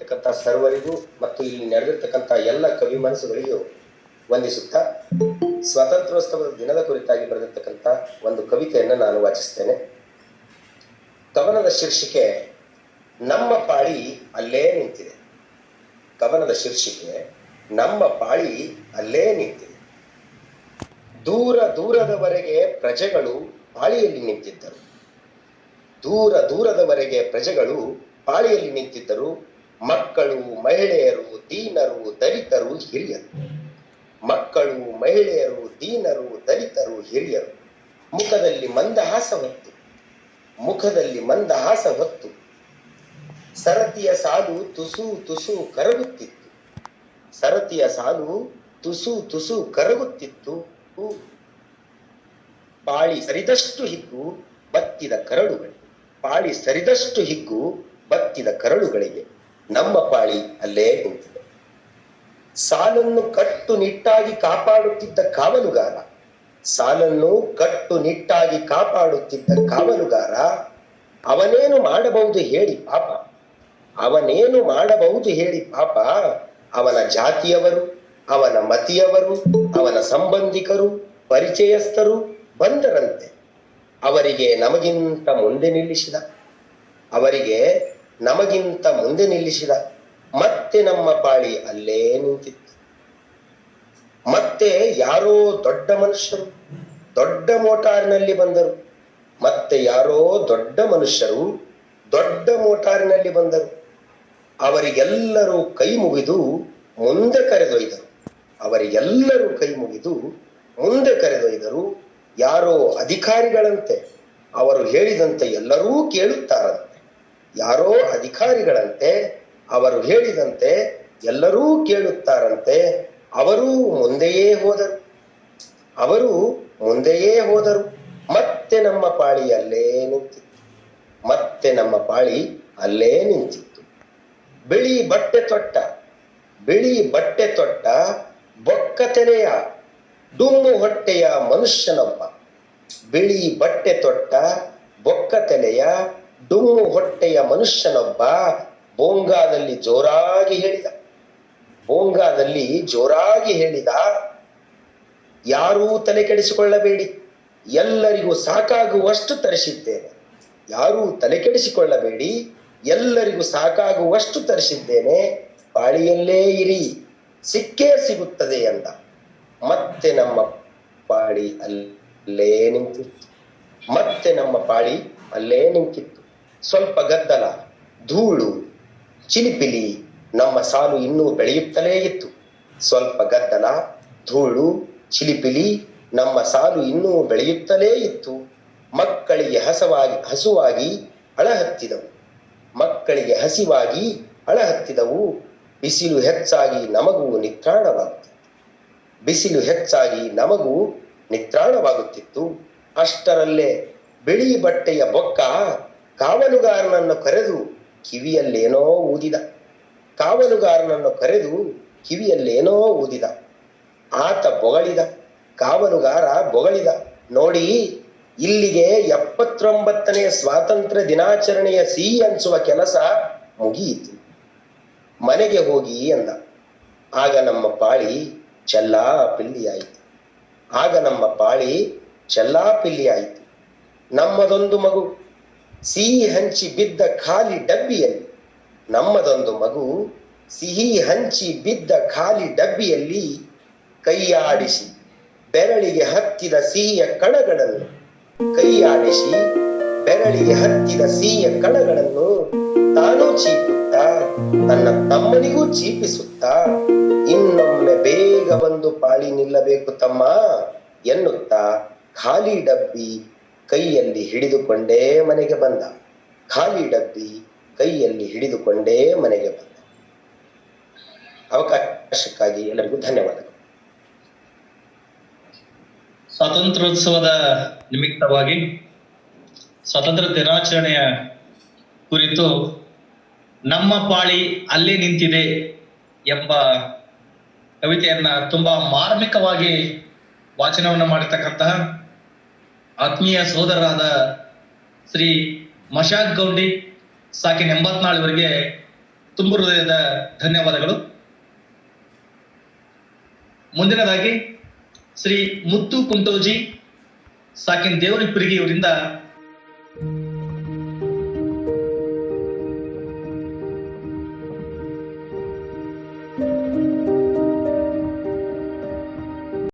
ಇರ್ತಕ್ಕಂಥ ಸರ್ವರಿಗೂ ಮತ್ತು ಇಲ್ಲಿ ನಡೆದಿರ್ತಕ್ಕಂಥ ಎಲ್ಲ ಕವಿ ಮನಸ್ಸುಗಳಿಗೂ ವಂದಿಸುತ್ತಾ, ಸ್ವಾತಂತ್ರ್ಯೋತ್ಸವದ ದಿನದ ಕುರಿತಾಗಿ ಬರೆದಿರ್ತಕ್ಕಂಥ ಒಂದು ಕವಿತೆಯನ್ನು ನಾನು ವಾಚಿಸ್ತೇನೆ. ಕವನದ ಶೀರ್ಷಿಕೆ, ನಮ್ಮ ಪಾಳಿ ಅಲ್ಲೇ ನಿಂತಿದೆ. ಕವನದ ಶೀರ್ಷಿಕೆ, ನಮ್ಮ ಪಾಳಿ ಅಲ್ಲೇ ನಿಂತಿದೆ. ದೂರ ದೂರದವರೆಗೆ ಪ್ರಜೆಗಳು ಪಾಳಿಯಲ್ಲಿ ನಿಂತಿದ್ದರು. ದೂರ ದೂರದವರೆಗೆ ಪ್ರಜೆಗಳು ಪಾಳಿಯಲ್ಲಿ ನಿಂತಿದ್ದರು. ಮಕ್ಕಳು, ಮಹಿಳೆಯರು, ದೀನರು, ದಲಿತರು, ಹಿರಿಯರು. ಮಕ್ಕಳು, ಮಹಿಳೆಯರು, ದೀನರು, ದಲಿತರು, ಹಿರಿಯರು. ಮುಖದಲ್ಲಿ ಮಂದಹಾಸ ಹೊತ್ತು. ಮುಖದಲ್ಲಿ ಮಂದಹಾಸ ಹೊತ್ತು. ಸರತಿಯ ಸಾಲು ತುಸು ತುಸು ಕರಗುತ್ತಿತ್ತು. ಸರತಿಯ ಸಾಲು ತುಸು ತುಸು ಕರಗುತ್ತಿತ್ತು. ಪಾಳಿ ಸರಿದಷ್ಟು ಹಿಗ್ಗು ಬತ್ತಿದ ಕರಳುಗಳಿಗೆ ಪಾಳಿ ಸರಿದಷ್ಟು ಹಿಗ್ಗು ಬತ್ತಿದ ಕರಳುಗಳಿಗೆ ನಮ್ಮ ಪಾಳಿ ಅಲ್ಲೇ ಕುಂತಿದೆ ಸಾಲನ್ನು ಕಟ್ಟು ನಿಟ್ಟಾಗಿ ಕಾಪಾಡುತ್ತಿದ್ದ ಕಾವಲುಗಾರ, ಸಾಲನ್ನು ಕಟ್ಟು ನಿಟ್ಟಾಗಿ ಕಾಪಾಡುತ್ತಿದ್ದ ಕಾವಲುಗಾರ, ಅವನೇನು ಮಾಡಬಹುದು ಹೇಳಿ ಪಾಪ. ಅವನೇನು ಮಾಡಬಹುದು ಹೇಳಿ ಪಾಪ, ಅವನ ಜಾತಿಯವರು, ಅವನ ಮತಿಯವರು, ಅವನ ಸಂಬಂಧಿಕರು, ಪರಿಚಯಸ್ಥರು ಬಂದರಂತೆ. ಅವರಿಗೆ ನಮಗಿಂತ ಮುಂದೆ ನಿಲ್ಲಿಸಿದ, ಅವರಿಗೆ ನಮಗಿಂತ ಮುಂದೆ ನಿಲ್ಲಿಸಿದ. ಮತ್ತೆ ನಮ್ಮ ಪಾಳಿ ಅಲ್ಲೇ ನಿಂತಿತ್ತು. ಮತ್ತೆ ಯಾರೋ ದೊಡ್ಡ ಮನುಷ್ಯರು, ದೊಡ್ಡ ಮೋಟಾರ್ನಲ್ಲಿ ಬಂದರು. ಮತ್ತೆ ಯಾರೋ ದೊಡ್ಡ ಮನುಷ್ಯರು, ದೊಡ್ಡ ಮೋಟಾರಿನಲ್ಲಿ ಬಂದರು. ಅವರಿಗೆಲ್ಲರೂ ಕೈ ಮುಗಿದು ಮುಂದೆ ಕರೆದೊಯ್ದರು. ಅವರಿಗೆಲ್ಲರೂ ಕೈ ಮುಗಿದು ಮುಂದೆ ಕರೆದೊಯ್ದರು. ಯಾರೋ ಅಧಿಕಾರಿಗಳಂತೆ, ಅವರು ಹೇಳಿದಂತೆ ಎಲ್ಲರೂ ಕೇಳುತ್ತಾರಂತೆ ಯಾರೋ ಅಧಿಕಾರಿಗಳಂತೆ, ಅವರು ಹೇಳಿದಂತೆ ಎಲ್ಲರೂ ಕೇಳುತ್ತಾರಂತೆ, ಅವರು ಮುಂದೆಯೇ ಹೋದರು. ಅವರು ಮುಂದೆಯೇ ಹೋದರು. ಮತ್ತೆ ನಮ್ಮ ಪಾಳಿ ಅಲ್ಲೇ ನಿಂತಿತ್ತು. ಮತ್ತೆ ನಮ್ಮ ಪಾಳಿ ಅಲ್ಲೇ ನಿಂತಿತ್ತು. ಬಿಳಿ ಬಟ್ಟೆ ತೊಟ್ಟ, ಬಿಳಿ ಬಟ್ಟೆ ತೊಟ್ಟ, ಬೊಕ್ಕ ತೆರೆಯ, ಡುಮ್ಮು ಹೊಟ್ಟೆಯ ಮನುಷ್ಯನೊಬ್ಬ. ಬಿಳಿ ಬಟ್ಟೆ ತೊಟ್ಟ, ಬೊಕ್ಕ ಡುಮ್ಮು ಹೊಟ್ಟೆಯ ಮನುಷ್ಯನೊಬ್ಬ ಬೋಂಗಾದಲ್ಲಿ ಜೋರಾಗಿ ಹೇಳಿದ. ಬೋಂಗಾದಲ್ಲಿ ಜೋರಾಗಿ ಹೇಳಿದ, ಯಾರೂ ತಲೆ ಕೆಡಿಸಿಕೊಳ್ಳಬೇಡಿ. ಎಲ್ಲರಿಗೂ ಸಾಕಾಗುವಷ್ಟು ತರಿಸಿದ್ದೇನೆ. ಯಾರೂ ತಲೆ ಕೆಡಿಸಿಕೊಳ್ಳಬೇಡಿ. ಎಲ್ಲರಿಗೂ ಸಾಕಾಗುವಷ್ಟು ತರಿಸಿದ್ದೇನೆ. ಪಾಳಿಯಲ್ಲೇ ಇರಿ, ಸಿಕ್ಕೇ ಸಿಗುತ್ತದೆ ಎಂದ. ಮತ್ತೆ ನಮ್ಮ ಪಾಳಿ ಅಲ್ಲೇ ನಿಂತಿತ್ತು. ಮತ್ತೆ ನಮ್ಮ ಪಾಳಿ ಅಲ್ಲೇ ನಿಂತಿತ್ತು. ಸ್ವಲ್ಪ ಗದ್ದಲ, ಧೂಳು, ಚಿಲಿಪಿಲಿ ನಮ್ಮ ಸಾಲು ಇನ್ನೂ ಬೆಳೆಯುತ್ತಲೇ ಇತ್ತು. ಸ್ವಲ್ಪ ಗದ್ದಲ, ಧೂಳು, ಚಿಲಿಪಿಲಿ ನಮ್ಮ ಸಾಲು ಇನ್ನೂ ಬೆಳೆಯುತ್ತಲೇ ಇತ್ತು. ಮಕ್ಕಳಿಗೆ ಹಸವಾಗಿ, ಹಸುವಾಗಿ ಅಳಹತ್ತಿದವು. ಮಕ್ಕಳಿಗೆ ಹಸಿವಾಗಿ ಅಳಹತ್ತಿದವು. ಬಿಸಿಲು ಹೆಚ್ಚಾಗಿ ನಮಗೂ ನಿತ್ರಾಣವಾಗುತ್ತಿತ್ತು. ಬಿಸಿಲು ಹೆಚ್ಚಾಗಿ ನಮಗೂ ನಿತ್ರಾಣವಾಗುತ್ತಿತ್ತು. ಅಷ್ಟರಲ್ಲೇ ಬಿಳಿ ಬಟ್ಟೆಯ ಬೊಕ್ಕ ಕಾವಲುಗಾರನನ್ನು ಕರೆದು ಕಿವಿಯಲ್ಲೇನೋ ಊದಿದ. ಕಾವಲುಗಾರನನ್ನು ಕರೆದು ಕಿವಿಯಲ್ಲೇನೋ ಊದಿದ. ಆತ ಬೊಗಳಿದ. ಕಾವಲುಗಾರ ಬೊಗಳಿದ. ನೋಡಿ, ಇಲ್ಲಿಗೆ ಎಪ್ಪತ್ತೊಂಬತ್ತನೇ ಸ್ವಾತಂತ್ರ್ಯ ದಿನಾಚರಣೆಯ ಸಿಹಿ ಹಂಚುವ ಕೆಲಸ ಮುಗಿಯಿತು. ಮನೆಗೆ ಹೋಗಿ ಎಂದ ಆಗ ನಮ್ಮ ಪಾಳಿ ಚೆಲ್ಲಾ ಪಿಲ್ಲಿಯಾಯಿತು ಆಗ ನಮ್ಮ ಪಾಳಿ ಚೆಲ್ಲಾ ಪಿಲ್ಲಿಯಾಯಿತು ನಮ್ಮದೊಂದು ಮಗು. ಸಿಹಿ ಹಂಚಿ ಬಿದ್ದ ಖಾಲಿ ಡಬ್ಬಿಯಲ್ಲಿ, ನಮ್ಮದೊಂದು ಮಗು ಸಿಹಿ ಹಂಚಿ ಬಿದ್ದ ಖಾಲಿ ಡಬ್ಬಿಯಲ್ಲಿ ಕೈಯಾಡಿಸಿ, ಬೆರಳಿಗೆ ಹತ್ತಿದ ಸಿಹಿಯ ಕಣಗಳನ್ನು ಕೈಯಾಡಿಸಿ, ಬೆರಳಿಗೆ ಹತ್ತಿದ ಸಿಹಿಯ ಕಣಗಳನ್ನು ತಾನೂ ಚೀಪುತ್ತಾ, ತನ್ನ ತಮ್ಮನಿಗೂ ಚೀಪಿಸುತ್ತಾ, ಇನ್ನೊಮ್ಮೆ ಬೇಗ ಬಂದು ಪಾಳಿ ನಿಲ್ಲಬೇಕು ತಮ್ಮ ಎನ್ನುತ್ತಾ ಖಾಲಿ ಡಬ್ಬಿ ಕೈಯಲ್ಲಿ ಹಿಡಿದುಕೊಂಡೇ ಮನೆಗೆ ಬಂದ. ಖಾಲಿ ಡಬ್ಬಿ ಕೈಯಲ್ಲಿ ಹಿಡಿದುಕೊಂಡೇ ಮನೆಗೆ ಬಂದ. ಅವಕಾಶಕ್ಕಾಗಿ ಎಲ್ಲರಿಗೂ ಧನ್ಯವಾದಗಳು. ಸ್ವಾತಂತ್ರ್ಯೋತ್ಸವದ ನಿಮಿತ್ತವಾಗಿ ಸ್ವಾತಂತ್ರ್ಯ ದಿನಾಚರಣೆಯ ಕುರಿತು ನಮ್ಮ ಪಾಳಿ ಅಲ್ಲೇ ನಿಂತಿದೆ ಎಂಬ ಕವಿತೆಯನ್ನ ತುಂಬಾ ಮಾರ್ಮಿಕವಾಗಿ ವಾಚನವನ್ನು ಮಾಡಿರ್ತಕ್ಕಂತಹ ಆತ್ಮೀಯ ತುಂಬ ಹೃದಯದ ಧನ್ಯವಾದಗಳು. ಮುಂದಿನದಾಗಿ ಶ್ರೀ ಮುತ್ತು ಕುಂಟೋಜಿ ಸಾಕಿನ್ ದೇವರಿಪ್ಪರಿಗೆ ಇವರಿಂದ